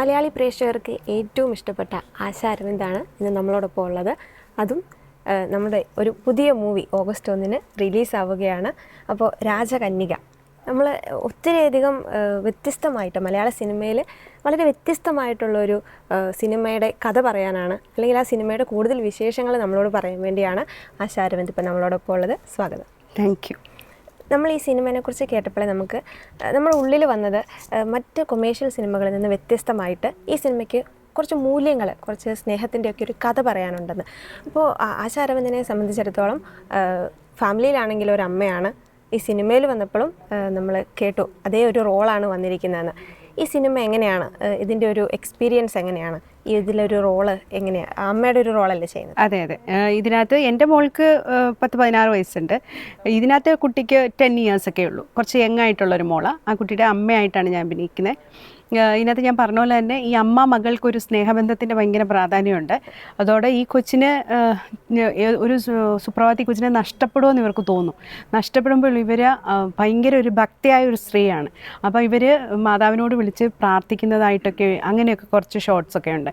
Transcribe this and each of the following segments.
മലയാളി പ്രേക്ഷകർക്ക് ഏറ്റവും ഇഷ്ടപ്പെട്ട ആശ അരവിന്ദാണ് ഇന്ന് നമ്മളോടൊപ്പം ഉള്ളത്. അതും നമ്മുടെ ഒരു പുതിയ മൂവി ഓഗസ്റ്റ് ഒന്നിന് റിലീസാവുകയാണ്. അപ്പോൾ രാജകന്യക. നമ്മൾ ഒത്തിരിയധികം വ്യത്യസ്തമായിട്ട് മലയാള സിനിമയിൽ വളരെ വ്യത്യസ്തമായിട്ടുള്ളൊരു സിനിമയുടെ കഥ പറയാനാണ് അല്ലെങ്കിൽ ആ സിനിമയുടെ കൂടുതൽ വിശേഷങ്ങൾ നമ്മളോട് പറയാൻ വേണ്ടിയാണ് ആശാ അരവിന്ദ് ഇപ്പം നമ്മളോടൊപ്പം ഉള്ളത്. സ്വാഗതം. താങ്ക് യു നമ്മൾ ഈ സിനിമയെ കുറിച്ച് കേട്ടപ്പോഴേ നമുക്ക് നമ്മുടെ ഉള്ളിൽ വന്നത് മറ്റ് കൊമേഴ്ഷ്യൽ സിനിമകളിൽ നിന്ന് വ്യത്യസ്തമായിട്ട് ഈ സിനിമയ്ക്ക് കുറച്ച് മൂല്യങ്ങൾ കുറച്ച് സ്നേഹത്തിന്റെ ഒക്കെ ഒരു കഥ പറയാനുണ്ടെന്ന്. അപ്പോൾ ആശാരവന്ദനെ സംബന്ധിച്ചിടത്തോളം ഫാമിലിയിലാണെങ്കിൽ ഒരു അമ്മയാണ്. ഈ സിനിമയിൽ വന്നപ്പോഴും നമ്മൾ കേട്ടു അതേ ഒരു റോളാണ് വന്നിരിക്കുന്നതെന്ന്. ഈ സിനിമ എങ്ങനെയാണ്? ഇതിന്റെ ഒരു എക്സ്പീരിയൻസ് എങ്ങനെയാണ്? ഇതിലൊരു റോൾ എങ്ങനെയാണ് അമ്മയുടെ ഒരു റോളല്ലേ ചെയ്യുന്നത്? അതെ അതെ. ഇതിനകത്ത് എന്റെ മോൾക്ക് പത്ത് പതിനാറ് വയസ്സുണ്ട്. ഇതിനകത്ത് കുട്ടിക്ക് ടെൻ ഇയേഴ്സ് ഒക്കെ ഉള്ളൂ കുറച്ച് യങ് ആയിട്ടുള്ളൊരു മോളാണ് ആ കുട്ടിയുടെ അമ്മയായിട്ടാണ് ഞാൻ അഭിനയിക്കുന്നത് ഇതിനകത്ത് ഞാൻ പറഞ്ഞ പോലെ തന്നെ ഈ അമ്മ മകൾക്കൊരു സ്നേഹബന്ധത്തിന്റെ ഭയങ്കര പ്രാധാന്യമുണ്ട്. അതോടെ ഈ കൊച്ചിന് ഒരു സുപ്രഭാതി കൊച്ചിനെ നഷ്ടപ്പെടുമെന്ന് ഇവർക്ക് തോന്നും. നഷ്ടപ്പെടുമ്പോൾ ഇവർ ഭയങ്കര ഒരു ഭക്തിയായ ഒരു സ്ത്രീയാണ്. അപ്പോൾ ഇവർ മാതാവിനോട് വിളിച്ച് പ്രാർത്ഥിക്കുന്നതായിട്ടൊക്കെ അങ്ങനെയൊക്കെ കുറച്ച് ഷോർട്സ് ഒക്കെ ഉണ്ട്.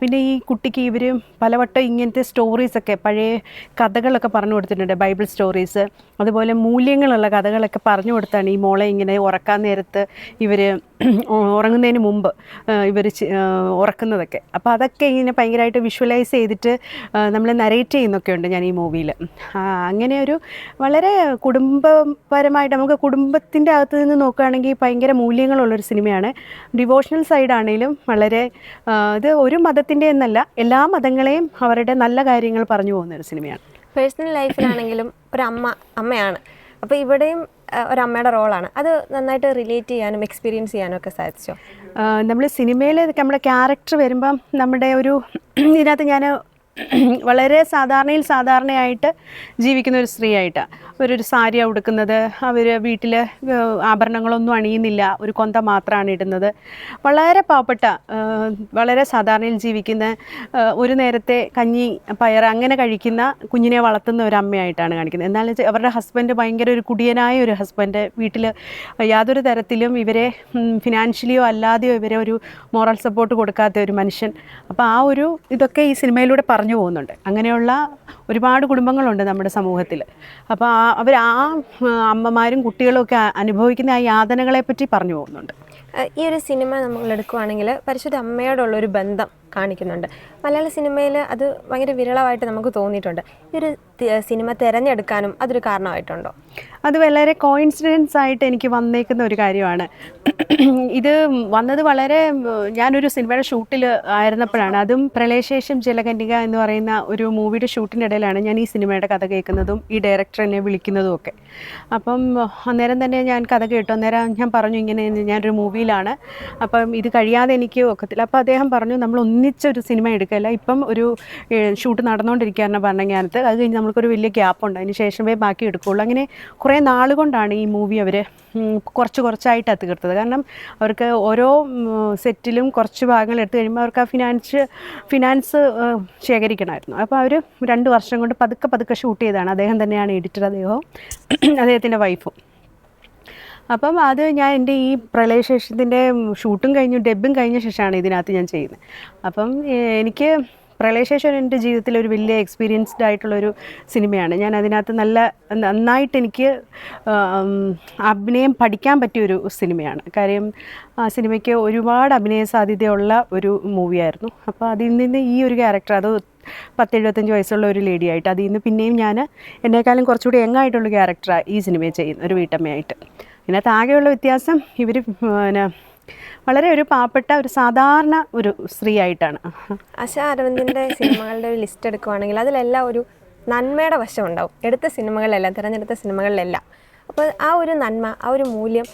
പിന്നെ ഈ കുട്ടിക്ക് ഇവർ പലവട്ടം ഇങ്ങനത്തെ സ്റ്റോറീസൊക്കെ പഴയ കഥകളൊക്കെ പറഞ്ഞു കൊടുത്തിട്ടുണ്ട്. ബൈബിൾ സ്റ്റോറീസ് അതുപോലെ മൂല്യങ്ങളുള്ള കഥകളൊക്കെ പറഞ്ഞു കൊടുത്താണ് ഈ മോളെ ഇങ്ങനെ ഉറക്കാൻ നേരത്ത് ഇവർ ഉറങ്ങുന്നതിന് മുമ്പ് ഇവർ ഉറക്കുന്നതൊക്കെ. അപ്പോൾ അതൊക്കെ ഇങ്ങനെ ഭയങ്കരമായിട്ട് വിഷ്വലൈസ് ചെയ്തിട്ട് നമ്മൾ നരേറ്റ് ചെയ്യുന്നൊക്കെ ഉണ്ട് ഞാൻ ഈ മൂവിയിൽ അങ്ങനെ ഒരു വളരെ കുടുംബപരമായിട്ട് നമുക്ക് കുടുംബത്തിന്റെ അകത്ത് നിന്ന് നോക്കുകയാണെങ്കിൽ ഭയങ്കര മൂല്യങ്ങളുള്ളൊരു സിനിമയാണ് ഡിവോഷണൽ സൈഡാണെങ്കിലും വളരെ ഇത് ഒരു മതത്തിന്റെ എന്നല്ല എല്ലാ മതങ്ങളെയും അവരുടെ നല്ല കാര്യങ്ങൾ പറഞ്ഞു പോകുന്ന ഒരു സിനിമയാണ് പേഴ്സണൽ ലൈഫിലാണെങ്കിലും ഒരു അമ്മ അമ്മയാണ്. അപ്പോൾ ഇവിടെയും ആ, ഒരു അമ്മയുടെ റോളാണ്. അത് നന്നായിട്ട് റിലേറ്റ് ചെയ്യാനും എക്സ്പീരിയൻസ് ചെയ്യാനും ഒക്കെ സാധിച്ചോ? നമ്മൾ സിനിമയിൽ നമ്മുടെ ക്യാരക്ടർ വരുമ്പം നമ്മുടെ ഒരു ഇതിനകത്ത് ഞാൻ വളരെ സാധാരണയിൽ സാധാരണയായിട്ട് ജീവിക്കുന്ന ഒരു സ്ത്രീയായിട്ടാണ് അവരൊരു സാരി ഉടുക്കുന്നത് അവർ വീട്ടിൽ ആഭരണങ്ങളൊന്നും അണിയുന്നില്ല ഒരു കൊന്ത മാത്രമാണ് ഇടുന്നത്. വളരെ പാവപ്പെട്ട വളരെ സാധാരണയിൽ ജീവിക്കുന്ന ഒരു നേരത്തെ കഞ്ഞി പയർ അങ്ങനെ കഴിക്കുന്ന കുഞ്ഞിനെ വളർത്തുന്ന ഒരു അമ്മയായിട്ടാണ് കാണിക്കുന്നത്. എന്നാൽ അവരുടെ ഹസ്ബൻഡ് ഭയങ്കര ഒരു കുടിയനായ ഒരു ഹസ്ബൻഡ്. വീട്ടിൽ യാതൊരു തരത്തിലും ഇവരെ ഫിനാൻഷ്യലിയോ അല്ലാതെയോ ഇവരെ ഒരു മോറൽ സപ്പോർട്ട് കൊടുക്കാത്ത ഒരു മനുഷ്യൻ. അപ്പോൾ ആ ഒരു ഇതൊക്കെ ഈ സിനിമയിലൂടെ പറഞ്ഞു പോകുന്നുണ്ട്. അങ്ങനെയുള്ള ഒരുപാട് കുടുംബങ്ങളുണ്ട് നമ്മുടെ സമൂഹത്തിൽ. അപ്പോൾ ആ അവർ ആ, അമ്മമാരും കുട്ടികളും ഒക്കെ അനുഭവിക്കുന്ന ആ യാതനകളെ പറ്റി പറഞ്ഞു പോകുന്നുണ്ട്. ഈ ഒരു സിനിമ നമ്മൾ എടുക്കുവാണെങ്കിൽ പരിശുദ്ധ അമ്മയോടുള്ള ഒരു ബന്ധം കാണിക്കുന്നുണ്ട്. മലയാള സിനിമയിൽ അത് ഭയങ്കര വിരളമായിട്ട് നമുക്ക് തോന്നിയിട്ടുണ്ട്. ഈ ഒരു സിനിമ തിരഞ്ഞെടുക്കാനും അതൊരു കാരണമായിട്ടുണ്ടോ? അത് വളരെ കോയിൻസിഡൻസ് ആയിട്ട് എനിക്ക് വന്നേക്കുന്ന ഒരു കാര്യമാണ്. ഇത് വന്നത് വളരെ ഞാനൊരു സിനിമയുടെ ഷൂട്ടിൽ ആയിരുന്നപ്പോഴാണ്. അതും പ്രളയശേഷം ജലകന്യക എന്ന് പറയുന്ന ഒരു മൂവിയുടെ ഷൂട്ടിന്റെ ഇടയിലാണ് ഞാൻ ഈ സിനിമയുടെ കഥ കേൾക്കുന്നതും ഈ ഡയറക്ടർ എന്നെ വിളിക്കുന്നതും ഒക്കെ. അപ്പം അന്നേരം തന്നെ ഞാൻ കഥ കേട്ടു. അന്നേരം ഞാൻ പറഞ്ഞു ഇങ്ങനെ ഞാനൊരു മൂവിയിലാണ്. അപ്പം ഇത് കഴിയാതെ എനിക്ക് ഒക്കത്തില്ല. അപ്പോൾ അദ്ദേഹം പറഞ്ഞു നമ്മൾ ഒന്നിച്ചൊരു സിനിമ എടുക്കല്ല. ഇപ്പം ഒരു ഷൂട്ട് നടന്നുകൊണ്ടിരിക്കുകയാണ് പറഞ്ഞങ്ങാനത്ത് അത് കഴിഞ്ഞ് നമ്മൾക്കൊരു വലിയ ഗ്യാപ്പുണ്ട്. അതിന് ശേഷമേ ബാക്കി എടുക്കുകയുള്ളൂ. അങ്ങനെ കുറേ നാളുകൊണ്ടാണ് ഈ മൂവി അവർ കുറച്ച് കുറച്ചായിട്ടാണ് തീർത്തത് കാരണം അവർക്ക് ഓരോ സെറ്റിലും കുറച്ച് ഭാഗങ്ങൾ എടുത്തു കഴിയുമ്പോൾ അവർക്ക് ആ ഫിനാൻസ് ഫിനാൻസ് ശേഖരിക്കണമായിരുന്നു. അപ്പോൾ അവർ രണ്ട് വർഷം കൊണ്ട് പതുക്കെ പതുക്കെ ഷൂട്ട് ചെയ്തതാണ്. അദ്ദേഹം തന്നെയാണ് എഡിറ്റർ അദ്ദേഹവും അദ്ദേഹത്തിന്റെ വൈഫും അപ്പം അത് ഞാൻ എന്റെ ഈ പ്രളയശേഷത്തിന്റെ ഷൂട്ടും കഴിഞ്ഞു ഡബും കഴിഞ്ഞ ശേഷമാണ് ഇതിനകത്ത് ഞാൻ ചെയ്യുന്നത്. അപ്പം എനിക്ക് പ്രളയശേഷം എന്റെ ജീവിതത്തിൽ ഒരു വലിയ എക്സ്പീരിയൻസ്ഡ് ആയിട്ടുള്ളൊരു സിനിമയാണ്. ഞാൻ അതിനകത്ത് നല്ല നന്നായിട്ട് എനിക്ക് അഭിനയം പഠിക്കാൻ പറ്റിയൊരു സിനിമയാണ്. കാര്യം ആ സിനിമയ്ക്ക് ഒരുപാട് അഭിനയ സാധ്യതയുള്ള ഒരു മൂവിയായിരുന്നു. അപ്പോൾ അതിൽ നിന്ന് ഈ ഒരു ക്യാരക്ടർ അത് പത്ത് എഴുപത്തഞ്ച് വയസ്സുള്ള ഒരു ലേഡി ആയിട്ട് അതിൽ നിന്ന് പിന്നെയും ഞാൻ എന്നെക്കാളും കുറച്ചുകൂടി യങ്ങായിട്ടുള്ള ക്യാരക്ടറാണ് ഈ സിനിമയെ ചെയ്യുന്നത് ഒരു വീട്ടമ്മയായിട്ട്. ഇതിനകത്ത് ആകെയുള്ള വ്യത്യാസം ഇവർ പിന്നെ വളരെ ഒരു പാവപ്പെട്ട ഒരു സാധാരണ ഒരു സ്ത്രീ ആയിട്ടാണ് ആശ അരവിന്ദിന്റെ സിനിമകളുടെ ഒരു ലിസ്റ്റ് എടുക്കുവാണെങ്കിൽ അതിലെല്ലാം ഒരു നന്മയുടെ വശം ഉണ്ടാവും എടുത്ത സിനിമകളിലെല്ലാം തിരഞ്ഞെടുത്ത സിനിമകളിലെല്ലാം. അപ്പോൾ ആ ഒരു നന്മ ആ ഒരു മൂല്യം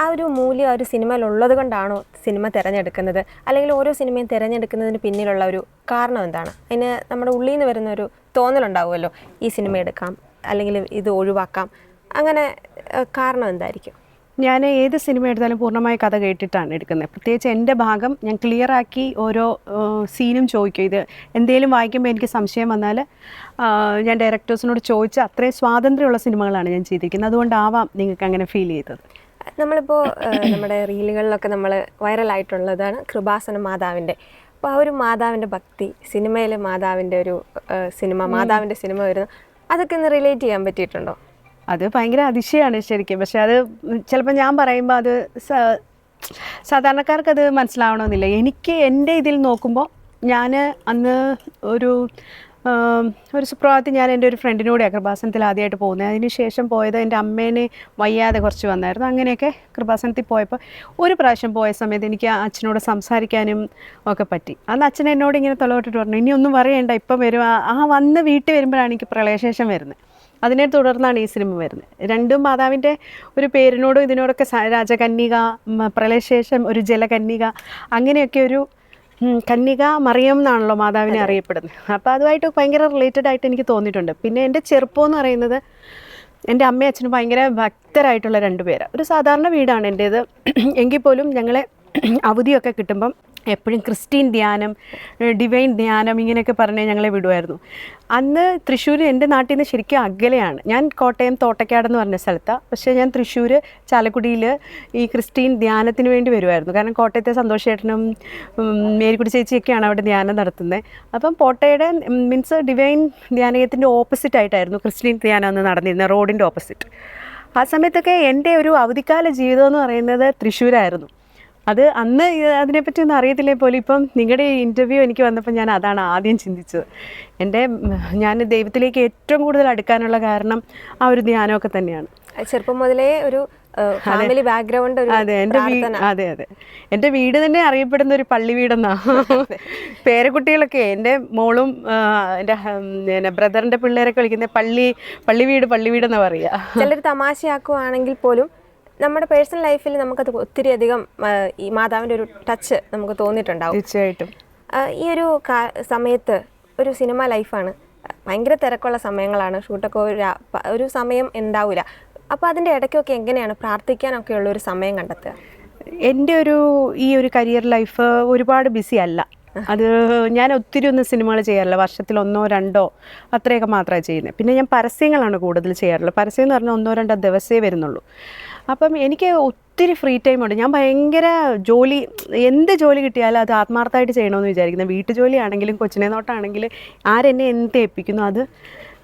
ആ ഒരു മൂല്യം ആ ഒരു സിനിമയിൽ ഉള്ളത് കൊണ്ടാണോ സിനിമ തിരഞ്ഞെടുക്കുന്നത്? അല്ലെങ്കിൽ ഓരോ സിനിമയും തിരഞ്ഞെടുക്കുന്നതിന് പിന്നിലുള്ള ഒരു കാരണം എന്താണ്? അതിന് നമ്മുടെ ഉള്ളിൽ നിന്ന് വരുന്ന ഒരു തോന്നലുണ്ടാവുമല്ലോ. ഈ സിനിമ എടുക്കാം അല്ലെങ്കിൽ ഇത് ഒഴിവാക്കാം. അങ്ങനെ കാരണം എന്തായിരിക്കും? ഞാൻ ഏത് സിനിമ എടുത്താലും പൂർണമായ കഥ കേട്ടിട്ടാണ് എടുക്കുന്നത്. പ്രത്യേകിച്ച് എന്റെ ഭാഗം ഞാൻ ക്ലിയർ ആക്കി ഓരോ സീനും ചോദിക്കും. ഇത് എന്തെങ്കിലും വായിക്കുമ്പോൾ എനിക്ക് സംശയം വന്നാൽ ഞാൻ ഡയറക്ടേഴ്സിനോട് ചോദിച്ച് അത്രയും സ്വാതന്ത്ര്യമുള്ള സിനിമകളാണ് ഞാൻ ചെയ്തിരിക്കുന്നത്. അതുകൊണ്ടാവാം നിങ്ങൾക്ക് അങ്ങനെ ഫീൽ ചെയ്തത്. നമ്മളിപ്പോൾ നമ്മുടെ റീലുകളിലൊക്കെ നമ്മൾ വൈറലായിട്ടുള്ളതാണ് കൃപാസന മാതാവിന്റെ. അപ്പോൾ ആ ഒരു മാതാവിന്റെ ഭക്തി സിനിമയിലെ മാതാവിന്റെ ഒരു സിനിമ മാതാവിന്റെ സിനിമ വരുന്നു അതൊക്കെ ഒന്ന് റിലേറ്റ് ചെയ്യാൻ പറ്റിയിട്ടുണ്ടോ? അത് ഭയങ്കര അതിശയമാണ് ശരിക്കും. പക്ഷെ അത് ചിലപ്പോൾ ഞാൻ പറയുമ്പോൾ അത് സാധാരണക്കാർക്ക് അത് മനസ്സിലാവണമെന്നില്ല. എനിക്ക് എന്റെ ഇതിൽ നോക്കുമ്പോൾ ഞാൻ അന്ന് ഒരു ഒരു സുപ്രഭാതത്തിൽ ഞാൻ എന്റെ ഒരു ഫ്രണ്ടിനൂടെ കൃപാസനത്തിൽ ആദ്യമായിട്ട് പോകുന്നത് അതിന് ശേഷം പോയത് എന്റെ അമ്മേനെ വയ്യാതെ കുറച്ച് വന്നായിരുന്നു. അങ്ങനെയൊക്കെ കൃപാസനത്തിൽ പോയപ്പോൾ ഒരു പ്രാവശ്യം പോയ സമയത്ത് എനിക്ക് അച്ഛനോട് സംസാരിക്കാനും ഒക്കെ പറ്റി. അന്ന് അച്ഛൻ എന്നോട് ഇങ്ങനെ തലവട്ടിട്ട് പറഞ്ഞു ഇനി ഒന്നും പറയണ്ട ഇപ്പം വരും. ആ വന്ന് വീട്ടിൽ വരുമ്പോഴാണ് എനിക്ക് പ്രളയശേഷം വരുന്നത്. അതിനെ തുടർന്നാണ് ഈ സിനിമ വരുന്നത്. രണ്ടും മാതാവിന്റെ ഒരു പേരിനോടും ഇതിനോടൊക്കെ രാജകന്യക പ്രളയശേഷം ഒരു ജലകന്യക അങ്ങനെയൊക്കെ ഒരു കന്യക മറിയം എന്നാണല്ലോ മാതാവിനെ അറിയപ്പെടുന്നത്. അപ്പോൾ അതുമായിട്ട് ഭയങ്കര റിലേറ്റഡ് ആയിട്ട് എനിക്ക് തോന്നിയിട്ടുണ്ട്. പിന്നെ എന്റെ ചെറുപ്പം എന്ന് പറയുന്നത് എന്റെ അമ്മയും അച്ഛനും ഭയങ്കര ഭക്തരായിട്ടുള്ള രണ്ടുപേരാണ്. ഒരു സാധാരണ വീടാണ് എന്റേത്. എങ്കിൽ പോലും ഞങ്ങളെ അവധിയൊക്കെ കിട്ടുമ്പം എപ്പോഴും ക്രിസ്ത്യൻ ധ്യാനം ഡിവൈൻ ധ്യാനം ഇങ്ങനെയൊക്കെ പറഞ്ഞ് ഞങ്ങളെ വിടുമായിരുന്നു അന്ന് തൃശ്ശൂർ എന്റെ നാട്ടിൽ നിന്ന് ശരിക്കും അകലെയാണ്. ഞാൻ കോട്ടയം തോട്ടക്കാടെന്ന് പറഞ്ഞ സ്ഥലത്താണ് പക്ഷേ ഞാൻ തൃശ്ശൂർ ചാലക്കുടിയിൽ ഈ ക്രിസ്ത്യൻ ധ്യാനത്തിന് വേണ്ടി വരുമായിരുന്നു കാരണം കോട്ടയത്തെ സന്തോഷേട്ടനും മേരിക്കുടി ചേച്ചിയൊക്കെയാണ് അവിടെ ധ്യാനം നടത്തുന്നത് അപ്പം പോട്ടയുടെ മീൻസ് ഡിവൈൻ ധ്യാനയത്തിന്റെ ഓപ്പോസിറ്റ് ആയിട്ടായിരുന്നു ക്രിസ്ത്യൻ ധ്യാനം അന്ന് നടന്നിരുന്നത് റോഡിന്റെ ഓപ്പോസിറ്റ്. ആ സമയത്തൊക്കെ എന്റെ ഒരു അവധിക്കാല ജീവിതം എന്ന് പറയുന്നത് തൃശ്ശൂരായിരുന്നു. അത് അന്ന് അതിനെപ്പറ്റി ഒന്നും അറിയത്തില്ലേ പോലും. ഇപ്പം നിങ്ങളുടെ ഇന്റർവ്യൂ എനിക്ക് വന്നപ്പോൾ ഞാൻ അതാണ് ആദ്യം ചിന്തിച്ചത്. എന്റെ ഞാൻ ദൈവത്തിലേക്ക് ഏറ്റവും കൂടുതൽ അടുക്കാനുള്ള കാരണം ആ ഒരു ധ്യാനമൊക്കെ തന്നെയാണ്. ചെറുപ്പം മുതലേ ഒരു ഫാമിലി ബാക്ക്ഗ്രൗണ്ട് അതെ എന്റെ അതെ അതെ. എന്റെ വീട് തന്നെ അറിയപ്പെടുന്ന ഒരു പള്ളി വീടെന്നാ. പേരക്കുട്ടികളൊക്കെ എന്റെ മോളും എന്റെ പിന്നെ ബ്രദറിന്റെ പിള്ളേരൊക്കെ വിളിക്കുന്നത് പള്ളി പള്ളി വീട് പള്ളി വീടെന്നാ പറയുക. ചിലർ തമാശയാക്കുവാണെങ്കിൽ പോലും നമ്മുടെ പേഴ്സണൽ ലൈഫിൽ നമുക്കത് ഒത്തിരി അധികം ഈ മാതാവിന്റെ ഒരു ടച്ച് നമുക്ക് തോന്നിയിട്ടുണ്ടാവും. തീർച്ചയായിട്ടും. ഈ ഒരു സമയത്ത് ഒരു സിനിമ ലൈഫാണ്. ഭയങ്കര തിരക്കുള്ള സമയങ്ങളാണ്. ഷൂട്ടൊക്കെ ഒരു ഒരു സമയം ഉണ്ടാവില്ല. അപ്പോൾ അതിന്റെ ഇടയ്ക്കൊക്കെ എങ്ങനെയാണ് പ്രാർത്ഥിക്കാനൊക്കെ ഉള്ള ഒരു സമയം കണ്ടെത്തുക? എന്റെ ഒരു ഈ ഒരു കരിയർ ലൈഫ് ഒരുപാട് ബിസി അല്ല. അത് ഞാൻ ഒത്തിരി ഒന്നും സിനിമകൾ ചെയ്യാറില്ല. വർഷത്തിൽ ഒന്നോ രണ്ടോ അത്രയൊക്കെ മാത്രമേ ചെയ്യുന്നത് പിന്നെ ഞാൻ പരസ്യങ്ങളാണ് കൂടുതൽ ചെയ്യാറുള്ളത്. പരസ്യം എന്ന് പറഞ്ഞാൽ ഒന്നോ രണ്ടോ ദിവസമേ വരുന്നുള്ളൂ. അപ്പം എനിക്ക് ഒത്തിരി ഫ്രീ ടൈം ഉണ്ട്. ഞാൻ ഭയങ്കര ജോലി എന്ത് ജോലി കിട്ടിയാലും അത് ആത്മാർത്ഥമായിട്ട് ചെയ്യണമെന്ന് വിചാരിക്കുന്നത് വീട്ടു ജോലിയാണെങ്കിലും കൊച്ചിനെ നോട്ടാണെങ്കിലും ആരെന്നെ എന്ത് ഏൽപ്പിക്കുന്നു അത്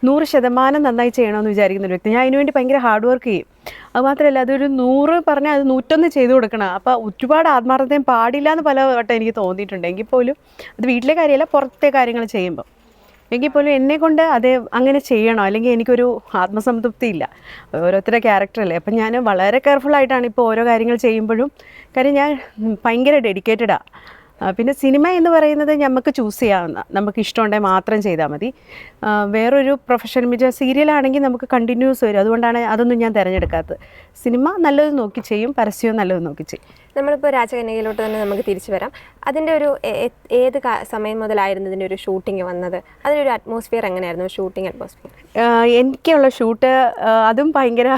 നൂറ് ശതമാനം നന്നായി ചെയ്യണമെന്ന് വിചാരിക്കുന്ന ഒരു വ്യക്തി. ഞാൻ അതിനുവേണ്ടി ഭയങ്കര ഹാർഡ് വർക്ക് ചെയ്യും. അത് മാത്രമല്ല അതൊരു നൂറ് പറഞ്ഞാൽ അത് നൂറ്റൊന്ന് ചെയ്തു കൊടുക്കണം. അപ്പോൾ ഒരുപാട് ആത്മാർത്ഥതയും പാടില്ല എന്ന് പല വട്ടം എനിക്ക് തോന്നിയിട്ടുണ്ട്. എങ്കിൽ പോലും അത് വീട്ടിലെ കാര്യമല്ല പുറത്തെ കാര്യങ്ങൾ ചെയ്യുമ്പോൾ എങ്കിൽ പോലും എന്നെ കൊണ്ട് അത് അങ്ങനെ ചെയ്യണോ? അല്ലെങ്കിൽ എനിക്കൊരു ആത്മസംതൃപ്തി ഇല്ല. ഓരോരുത്തരുടെ ക്യാരക്ടറല്ലേ അപ്പം ഞാൻ വളരെ കെയർഫുൾ ആയിട്ടാണ് ഇപ്പോൾ ഓരോ കാര്യങ്ങൾ ചെയ്യുമ്പോഴും. കാര്യം ഞാൻ ഭയങ്കര ഡെഡിക്കേറ്റഡാണ് പിന്നെ സിനിമ എന്ന് പറയുന്നത് നമുക്ക് ചൂസ് ചെയ്യാവുന്ന നമുക്ക് ഇഷ്ടമുണ്ടെങ്കിൽ മാത്രം ചെയ്താൽ മതി. വേറൊരു പ്രൊഫഷൻ സീരിയൽ സീരിയലാണെങ്കിൽ നമുക്ക് കണ്ടിന്യൂസ് വരും. അതുകൊണ്ടാണ് അതൊന്നും ഞാൻ തിരഞ്ഞെടുക്കാത്തത്. സിനിമ നല്ലത് നോക്കി ചെയ്യും പരസ്യവും നല്ലത് നോക്കി ചെയ്യും. നമ്മളിപ്പോൾ രാജകന്യകയിലോട്ട് തന്നെ നമുക്ക് തിരിച്ചു വരാം. അതിന്റെ ഒരു ഏത് സമയം മുതലായിരുന്നു ഇതിന്റെ ഒരു ഷൂട്ടിംഗ് വന്നത്? അതിനൊരു അറ്റ്മോസ്ഫിയർ എങ്ങനെയായിരുന്നു? ഷൂട്ടിംഗ് അറ്റ്മോസ്ഫിയർ എനിക്കുള്ള ഷൂട്ട് അതും ഭയങ്കര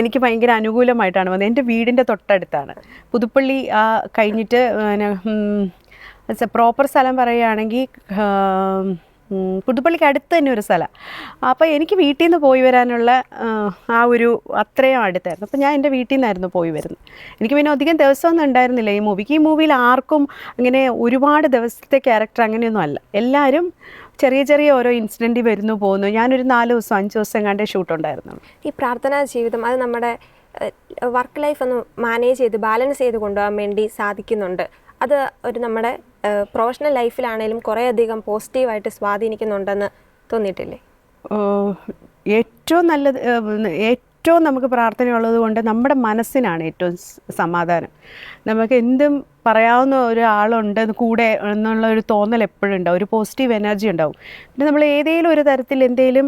എനിക്ക് ഭയങ്കര അനുകൂലമായിട്ടാണ് വന്നത്. എന്റെ വീടിന്റെ തൊട്ടടുത്താണ്. പുതുപ്പള്ളി ആ കഴിഞ്ഞിട്ട് പ്രോപ്പർ സ്ഥലം പറയുകയാണെങ്കിൽ പുതുപ്പള്ളിക്ക് അടുത്ത് തന്നെ ഒരു സ്ഥലം. അപ്പോൾ എനിക്ക് വീട്ടിൽ നിന്ന് പോയി വരാനുള്ള ആ ഒരു അത്രയും അടുത്തായിരുന്നു. അപ്പോൾ ഞാൻ എന്റെ വീട്ടിൽ നിന്നായിരുന്നു പോയി വരുന്നത്. എനിക്ക് പിന്നെ അധികം ദിവസമൊന്നും ഉണ്ടായിരുന്നില്ല. ഈ മൂവിക്ക് ഈ മൂവിയിൽ ആർക്കും അങ്ങനെ ഒരുപാട് ദിവസത്തെ ക്യാരക്ടർ അങ്ങനെയൊന്നും അല്ല. എല്ലാവരും ചെറിയ ചെറിയ ഓരോ ഇൻസിഡന്റ് വരുന്നു പോകുന്നു. ഞാനൊരു നാല് ദിവസം അഞ്ച് ദിവസം കണ്ടേ ഷൂട്ട് ഉണ്ടായിരുന്നു ഈ പ്രാർത്ഥനാ ജീവിതം അത് നമ്മുടെ വർക്ക് ലൈഫ് ഒന്ന് മാനേജ് ചെയ്ത് ബാലൻസ് ചെയ്ത് കൊണ്ടുപോകാൻ വേണ്ടി സാധിക്കുന്നുണ്ട്. അത് ഒരു നമ്മുടെ പ്രൊഫഷണൽ ലൈഫിലാണേലും കുറേയധികം പോസിറ്റീവായിട്ട് സ്വാധീനിക്കുന്നുണ്ടെന്ന് തോന്നിയിട്ടില്ലേ? ഏറ്റവും നല്ലത് ഏറ്റവും നമുക്ക് പ്രാർത്ഥനയുള്ളത് കൊണ്ട് നമ്മുടെ മനസ്സിനാണ് ഏറ്റവും സമാധാനം. നമുക്ക് എന്തും പറയാവുന്ന ഒരാളുണ്ട് കൂടെ എന്നുള്ള ഒരു തോന്നൽ എപ്പോഴും ഉണ്ടാവും. ഒരു പോസിറ്റീവ് എനർജി ഉണ്ടാവും. പിന്നെ നമ്മൾ ഏതെങ്കിലും ഒരു തരത്തിൽ എന്തെങ്കിലും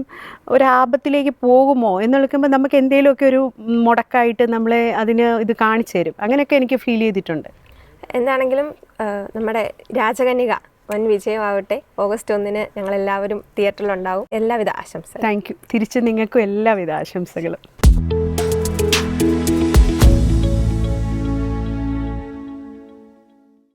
ഒരു ആപത്തിലേക്ക് പോകുമോ എന്നുള്ളിക്കുമ്പോൾ നമുക്ക് എന്തെങ്കിലുമൊക്കെ ഒരു മുടക്കായിട്ട് നമ്മളെ അതിന് ഇത് കാണിച്ചു തരും. അങ്ങനെയൊക്കെ എനിക്ക് ഫീൽ ചെയ്തിട്ടുണ്ട്. എന്താണെങ്കിലും നമ്മുടെ രാജകന്യക വൻ വിജയമാവട്ടെ. ഓഗസ്റ്റ് ഒന്നിന് ഞങ്ങൾ എല്ലാവരും തിയേറ്ററിലുണ്ടാവും എല്ലാവിധ ആശംസകൾ താങ്ക് യു തിരിച്ച് നിങ്ങൾക്കും എല്ലാവിധ ആശംസകളും.